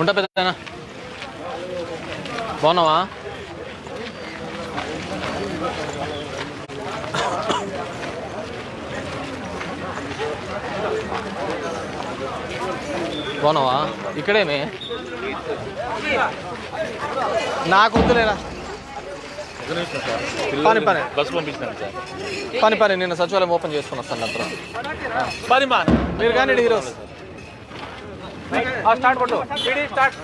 ఉంటా పెద్దనా? బాగున్నావా? బాగున్నావా? ఇక్కడేమి? నాకు వద్దులేరా పని పని. బస్ పంపించినాను సార్. పని పని. నేను సచివాలయం ఓపెన్ చేసుకుని వస్తాను అప్పుడు పని మా. మీరు కానీ హీరోస్. స్టార్ట్ కొట్టు. స్టార్ట్.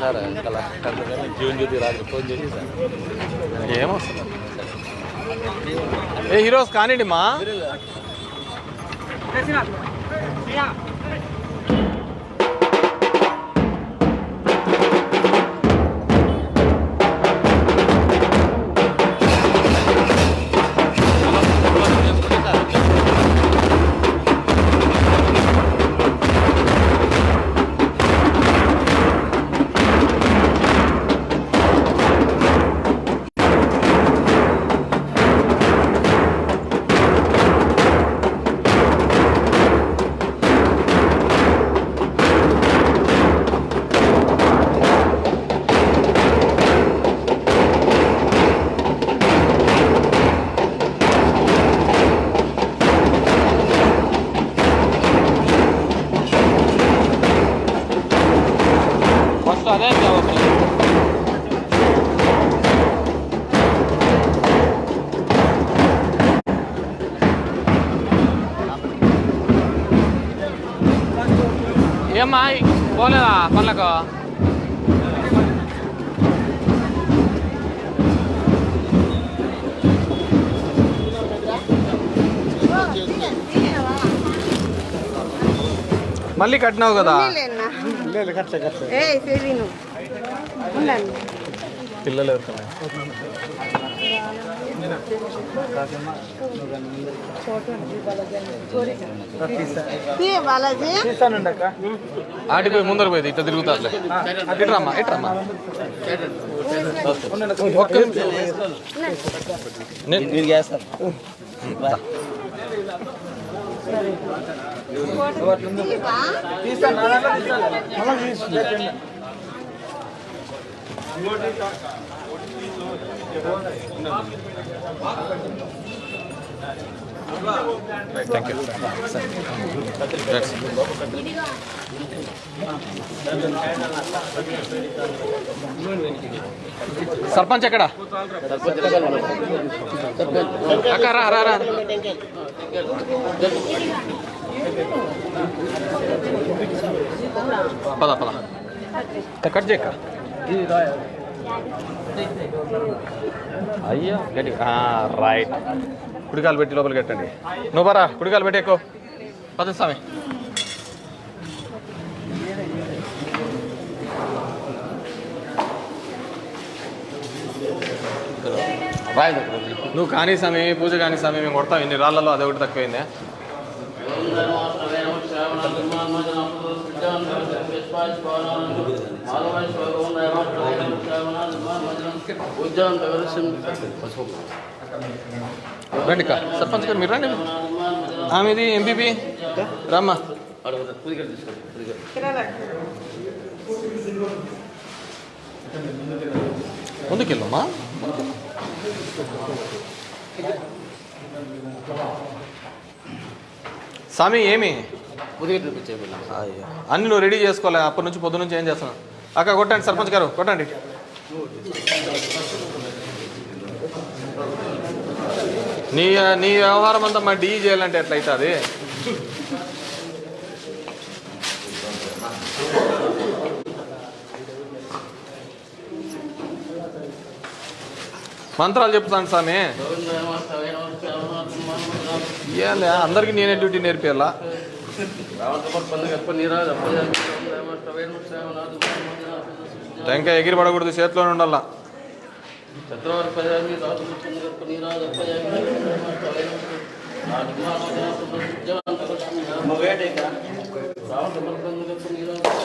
సార్ జీవన్ జ్యోతి రాత్రి ఫోన్ చేసి సార్. ఏమో. ఏ హీరోస్ కానివ్వండి మా. ఏమ్మా పోలేదా పనులకు మళ్ళీ కట్టినావు కదా? పిల్లలు ఎవరికన్నా బాలాజీ ఆడిపోయి ముందర పోయేది ఇట్లా తిరుగుతారులే ఇట్రమ్మా ఇట్రమ్మా ఒక్క తీయవా? థ్యాంక్ యూ సర్పంచ్ ఎక్కడ? అక్క రా రా రా. పద పద. కట్ చేయక్క. అయ్యో గట్టి రైట్ కుడికాలు పెట్టి లోపలికి పెట్టండి నువ్వు బరా కుడికాలు పెట్టి ఎక్కువ. పద స్వామి. నువ్వు కానీ స్వామి పూజ కానీ స్వామి మేము కొడతాం. ఇన్ని రాళ్ళలో అదే ఒకటి తక్కువైందే. రండి కా సర్పంచ్ గారు మీరు రండి. ఆమెది ఎంపీపీ. రామ్మా. ముందుకెళ్ళమ్మా. స్వామి ఏమి? అన్ని నువ్వు రెడీ చేసుకోలే. అప్పటి నుంచి పొద్దు నుంచి ఏం చేస్తున్నావు? అక్క కొట్టండి సర్పంచ్ గారు కొట్టండి. నీ నీ వ్యవహారం అంతా మా డీ చేయాలంటే ఎట్లయితుంది మంత్రాలు చెప్తాను స్వామి ఇయ్యాలే అందరికీ నేనే డ్యూటీ నేర్పియాలా? టెంకాయ ఎగిరి పడకూడదు చేతిలోనే ఉండాలా?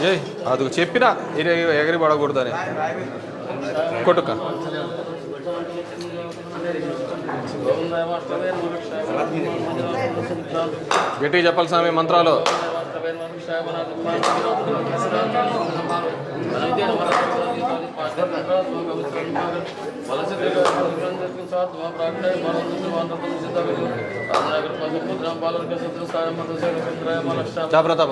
ఏ అది చెప్పినా ఎగిరి పడకూడదని. కొట్టుక. గట్టిగా చెప్పాలి స్వామి మంత్రాలు. జాగ్రత్త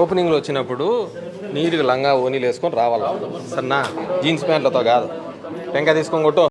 ఓపెనింగ్లో వచ్చినప్పుడు నీట్గా లంగా ఓనీలు వేసుకొని రావాలి. సన్నా జీన్స్ ప్యాంట్లతో కాదు. టెంకాయ తీసుకొని కొట్టు.